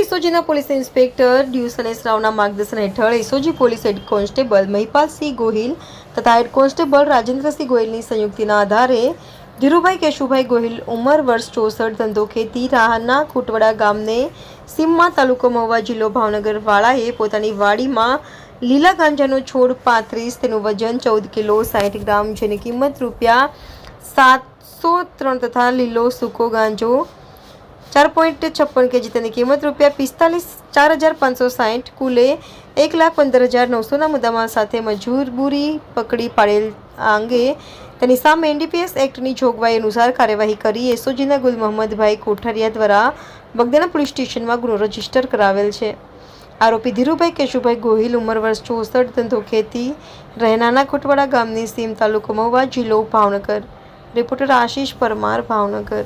એસઓજીના police inspector ડ્યુસ અને રાવના માર્ગદર્શન હેઠળ ઇસોજી police head constable Mahipalsinh Gohil તથા હેડ કોન્સ્ટેબલ રાજેન્દ્રસિંહ ગોહિલની સંયુક્તિના આધારે ધીરુભાઈ કેશુભાઈ ગોહિલ ઉંમર વર્ષ ચોસઠ, ધંધો ખેતી, રાહના કુટવડા ગામને સીમમાં તાલુકો મહુવા જિલ્લો ભાવનગર વાળાએ પોતાની વાડીમાં લીલા ગાંજાનો છોડ પાંત્રીસ, તેનું વજન ચૌદ કિલો સાઠ ગ્રામ જેની કિંમત રૂપિયા સાતસો ત્રણ તથા લીલો સૂકો ગાંજો ચાર પોઈન્ટ છપ્પન કેજી તેની કિંમત રૂપિયા પિસ્તાલીસ, ચાર હજાર પાંચસો સાહીઠ, કુલે એક લાખ પંદર હજાર નવસોના મુદ્દામાં સાથે મજૂરબુરી પકડી પાડેલ આ અંગે તેની સામે એનડીપીએસ એક્ટની જોગવાઈ અનુસાર કાર્યવાહી કરી એસઓજીના ગુલ મોહમ્મદભાઈ કોઠારિયા દ્વારા બગદાણા પોલીસ સ્ટેશનમાં ગુનો રજિસ્ટર કરાવેલ છે. આરોપી ધીરુભાઈ કેશુભાઈ ગોહિલ, ઉંમર વર્ષ ચોસઠ, ધંધો ખેતી રહેનાના કોટવાડા ગામની સીમ તાલુકો મહુવા, જિલ્લો ભાવનગર. રિપોર્ટર આશીષ પરમાર, ભાવનગર.